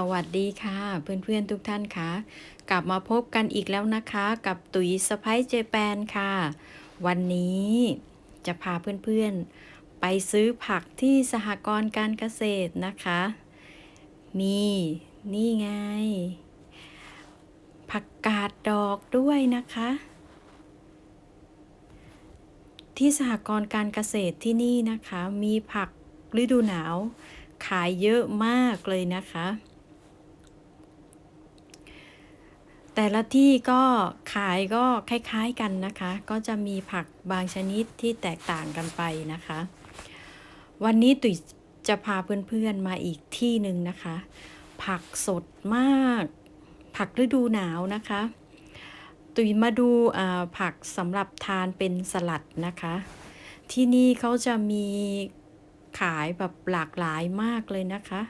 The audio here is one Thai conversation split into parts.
สวัสดีค่ะเพื่อนๆทุกท่านคะกลับมาพบกันอีกแล้วนะคะ กับตุ๋ยสไปซ์เจแปนค่ะ วันนี้จะพาเพื่อนๆ ไปซื้อผักที่สหกรณ์การเกษตรนะคะ มีนี่ไง ผักกาดดอกด้วยนะคะ ที่สหกรณ์การเกษตรที่นี่นะคะ มีผักฤดูหนาวขายเยอะมากเลยนะคะ แต่ละที่ก็ขายก็คล้ายๆกันนะคะ ก็จะมีผักบางชนิดที่แตกต่างกันไปนะคะ วันนี้ตุ๋ยจะพาเพื่อนๆมาอีกที่หนึ่งนะคะ ผักสดมาก ผักฤดูหนาวนะคะ ตุ๋ยมาดูอ่าผักสำหรับทานเป็นสลัดนะคะ ที่นี่เขาจะมีขายแบบหลากหลายมากเลยนะคะ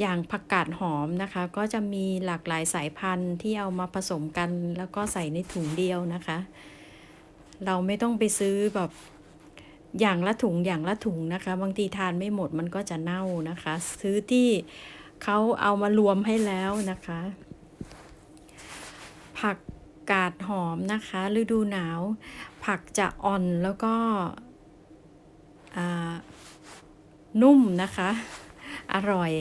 อย่างผักกาดหอมนะคะ ก็จะมีหลากหลายสายพันธุ์ที่เอามาผสมกัน แล้วก็ใส่ในถุงเดียวนะคะ เราไม่ต้องไปซื้อแบบอย่างละถุงอย่างละถุงนะคะ บางทีทานไม่หมดมันก็จะเน่านะคะ ซื้อที่เขาเอามารวมให้แล้วนะคะ ผักกาดหอมนะคะ ฤดูหนาว ผักจะอ่อนแล้วก็นุ่มนะคะ อร่อย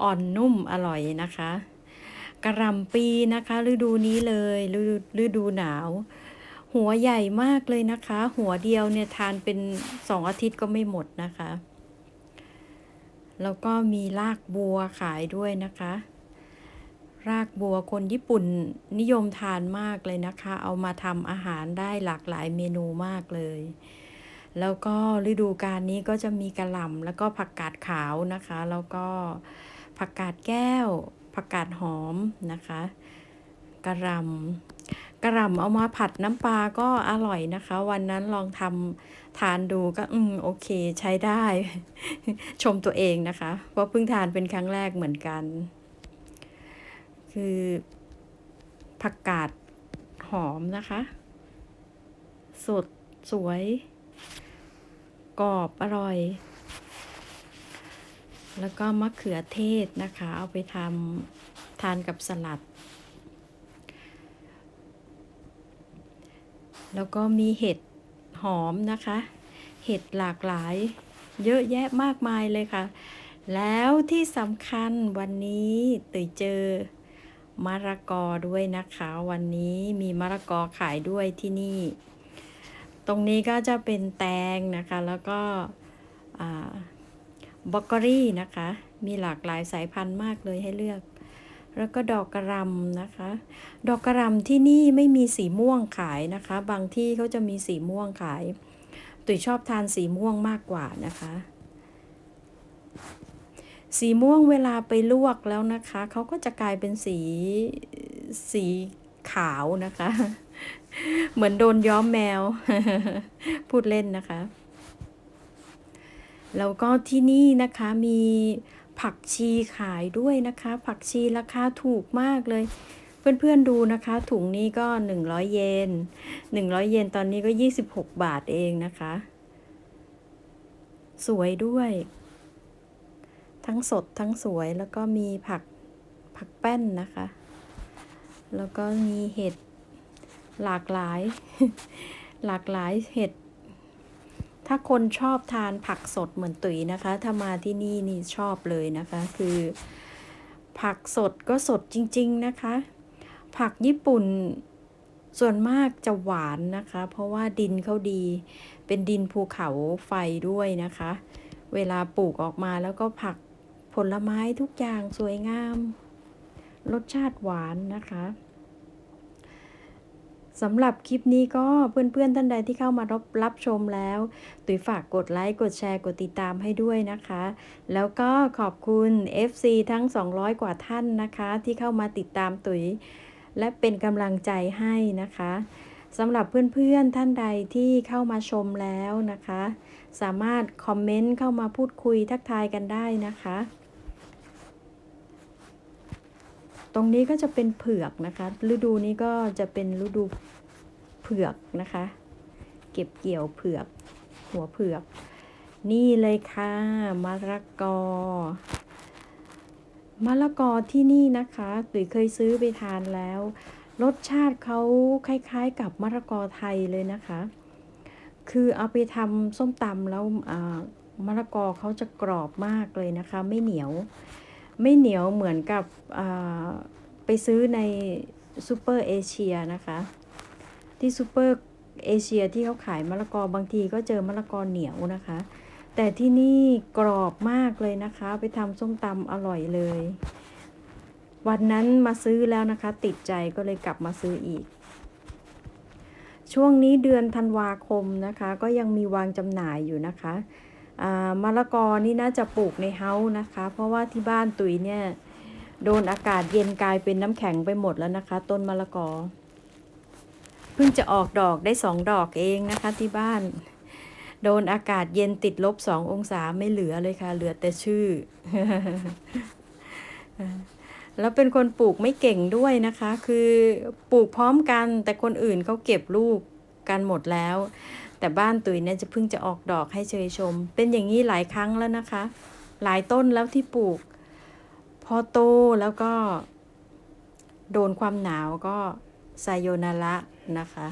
อ่อนนุ่มอร่อยนะคะกระลำปีนะคะ ฤดูนี้เลยฤดูฤดูหนาว หัวใหญ่มากเลยนะคะ หัวเดียวเนี่ยทานเป็นสองอาทิตย์ก็ไม่หมดนะคะ แล้วก็มีรากบัวขายด้วยนะคะ รากบัวคนญี่ปุ่นนิยมทานมากเลยนะคะ เอามาทำอาหารได้หลากหลายเมนูมากเลย แล้วก็ฤดูกาลนี้ก็จะมีกระหล่ำแล้วก็ผักกาดขาวนะคะ แล้วก็ ผักกาดแก้ว ผักกาดหอมนะคะกระหล่ำกระหล่ำเอามาผัดน้ำปลาก็อร่อยนะคะ วันนั้นลองทำทานดูก็อืมโอเคใช้ได้ ชมตัวเองนะคะเพราะเพิ่งทานเป็นครั้งแรกเหมือนกัน คือผักกาดหอมนะคะ สดสวย กรอบอร่อย แล้วก็มะเขือเทศนะคะ เอาไปทำทานกับสลัด แล้วก็มีเห็ดหอมนะคะ เห็ดหลากหลายเยอะแยะมากมายเลยค่ะ แล้วที่สำคัญวันนี้ตื่ยเจอมะระกอด้วยนะคะ วันนี้มีมะระกอขายด้วยที่นี่ ตรงนี้ก็จะเป็นแตงนะคะ แล้วก็อ่า บล็อกเกอรี่นะคะ มีหลากหลายสายพันธุ์มากเลยให้เลือก แล้วก็ดอกกระหลำนะคะ ดอกกระหลำที่นี่ไม่มีสีม่วงขายนะคะ บางที่เขาจะมีสีม่วงขาย ตุ๋ยชอบทานสีม่วงมากกว่านะคะ สีม่วงเวลาไปลวกแล้วนะคะ เขาก็จะกลายเป็นสีสีขาวนะคะ เหมือนโดนย้อมแมว พูดเล่นนะคะ แล้วก็ที่นี่นะคะมีผักชีขายด้วยนะคะ ผักชีราคาถูกมากเลย เพื่อนๆดูนะคะ ถุงนี้ก็ 100 เยน100 เยนตอนนี้ก็ 26 บาทเองนะคะ สวยด้วย ทั้งสดทั้งสวยแล้วก็มีผักผักแป้นนะคะ แล้วก็มีเห็ดหลากหลาย หลากหลายเห็ด ถ้าคนชอบทานผักสดเหมือนตุ๋ยนะคะ ถ้ามาที่นี่นี่ชอบเลยนะคะ คือ ผักสดก็สดจริง ๆนะคะ ผักญี่ปุ่นส่วนมากจะหวานนะคะ เพราะว่าดินเขาดี เป็นดินภูเขาไฟด้วยนะคะ เวลาปลูกออกมาแล้วก็ผักผลไม้ทุกอย่างสวยงาม รสชาติหวานนะคะ สำหรับคลิปนี้ก็เพื่อนๆท่านใดที่เข้ามารับรับชมแล้ว ตุ๋ยฝากกดไลค์กดแชร์กดติดตามให้ด้วยนะคะ แล้วก็ขอบคุณ FC ทั้ง 200 กว่าท่านนะคะ ที่เข้ามาติดตามตุ๋ย และเป็นกำลังใจให้นะคะสำหรับเพื่อนๆท่านใดที่เข้ามาชมแล้วนะคะ สามารถคอมเมนต์เข้ามาพูดคุยทักทายกันได้นะคะ ตรงนี้ก็จะเป็นเผือกนะคะ ฤดูนี้ก็จะเป็นฤดูเผือกนะคะ เก็บเกี่ยวเผือก หัวเผือก นี่เลยค่ะมะละกอมะละกอที่นี่นะคะตุ๋ยเคยซื้อไปทานแล้ว รสชาติเขาคล้ายๆ กับมะละกอไทยเลยนะคะ คือเอาไปทำส้มตำแล้วมะละกอเขาจะกรอบมากเลยนะคะ ไม่เหนียว ไม่เหนียวเหมือนกับไปซื้อในซูเปอร์เอเชียนะคะ ที่ซูเปอร์เอเชียที่เขาขายมะละกอบางทีก็เจอมะละกอเหนียวนะคะ แต่ที่นี่กรอบมากเลยนะคะ ไปทำส้มตำอร่อยเลย วันนั้นมาซื้อแล้วนะคะ ติดใจก็เลยกลับมาซื้ออีก ช่วงนี้เดือนธันวาคมนะคะ ก็ยังมีวางจำหน่ายอยู่นะคะ มะละกอนี่น่าจะปลูกในเฮาส์นะคะ เพราะว่าที่บ้านตุ๋ยเนี่ยโดนอากาศเย็นกลายเป็นน้ำแข็งไปหมดแล้วนะคะ ต้นมะละกอ เพิ่งจะออกดอกได้สองดอกเองนะคะที่บ้าน โดนอากาศเย็นติดลบสององศาไม่เหลือเลยค่ะ เหลือแต่ชื่อ แล้วเป็นคนปลูกไม่เก่งด้วยนะคะ คือปลูกพร้อมกัน แต่คนอื่นเขาเก็บลูกกันหมดแล้ว แต่บ้านตุ๋ยเนี่ยจะเพิ่งจะออกดอกให้เชยชม เป็นอย่างนี้หลายครั้งแล้วนะคะ หลายต้นแล้วที่ปลูก พอโตแล้วก็ โดนความหนาวก็ไซโยนาระนะคะ